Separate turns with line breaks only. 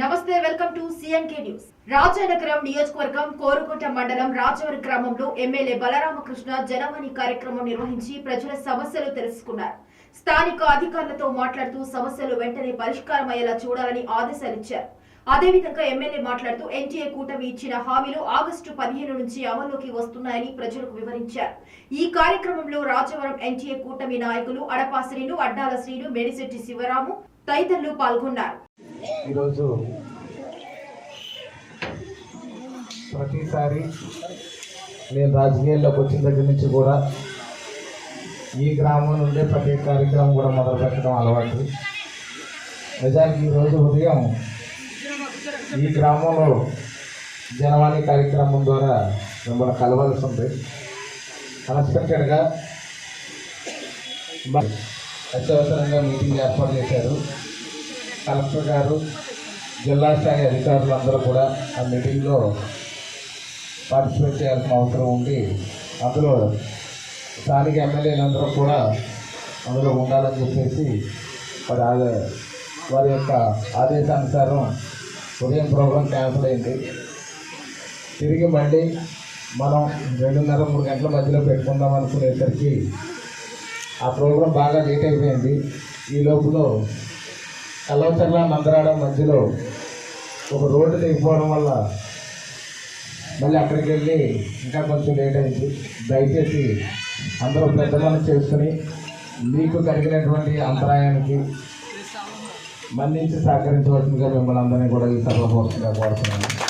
నమస్తే welcome to CNK news Rajanagaram నియోజకవర్గం కోరుకుంట మండలం రాజవరం గ్రామంలో ఎమ్మెల్యే బలరామకృష్ణ జనవాణి కార్యక్రమం నిర్వహించి ప్రజల సమస్యలు తెలుసుకున్నారు. స్థానిక అధికారులతో మాట్లాడుతూ సమస్యలు వెంటనే పరిష్కారం అయ్యేలా చూడాలని ఆదేశాలిచ్చారు అదేవిధంగా ఎమ్మెల్యే మాట్లాడుతూ ఎన్టీఏ కూటమి ఇచ్చిన హామీలు ఆగస్టు పదిహేను నుంచి అమల్లోకి వస్తున్నాయని ప్రజలకు వివరించారు. ఈ కార్యక్రమంలో రాజవరం ఎన్టీఏ కూటమి నాయకులు అడపా శ్రీను అడ్డాల శ్రీను మేడిశెట్టి శివరాము తదితరులు పాల్గొన్నారు.
ఈరోజు ప్రతిసారి నేను రాజకీయాల్లోకి వచ్చిన దగ్గర నుంచి కూడా ఈ గ్రామం నుండే ప్రతి కార్యక్రమం కూడా మొదలు పెట్టడం అలవాటు. నిజానికి ఈరోజు ఉదయం ఈ గ్రామంలో జనవాణి కార్యక్రమం ద్వారా మిమ్మల్ని కలవాల్సి ఉంది అన్ఎక్స్పెక్టెడ్గా అత్యవసరంగా మీటింగ్ ఏర్పాటు చేశారు. కలెక్టర్ గారు జిల్లా స్థాయి అధికారులు అందరూ కూడా ఆ మీటింగ్లో పార్టిసిపేట్ చేయాల్సిన అవసరం ఉంది అందులో స్థానిక ఎమ్మెల్యేలందరూ కూడా అందులో ఉండాలని చెప్పేసి వారి వారి యొక్క ఆదేశానుసారం ఉదయం ప్రోగ్రాం క్యాన్సిల్ అయింది తిరిగి మళ్ళీ మనం రెండున్నర మూడు గంటల మధ్యలో పెట్టుకుందాం అనుకునేసరికి ఆ ప్రోగ్రాం బాగా లేట్ అయిపోయింది. ఈ లోపల కలవచర్ల మందరాడ మధ్యలో ఒక రోడ్డు లేకపోవడం వల్ల మళ్ళీ అక్కడికి వెళ్ళి ఇంకా కొంచెం లేట్ అయింది. దయచేసి అందరూ పెద్ద చేసుకుని మీకు కలిగినటువంటి అంతరాయానికి మన్నించి సహకరించవలసిందిగా మిమ్మల్ని అందరినీ కూడా ఈ సభలో కోరుతున్నాను.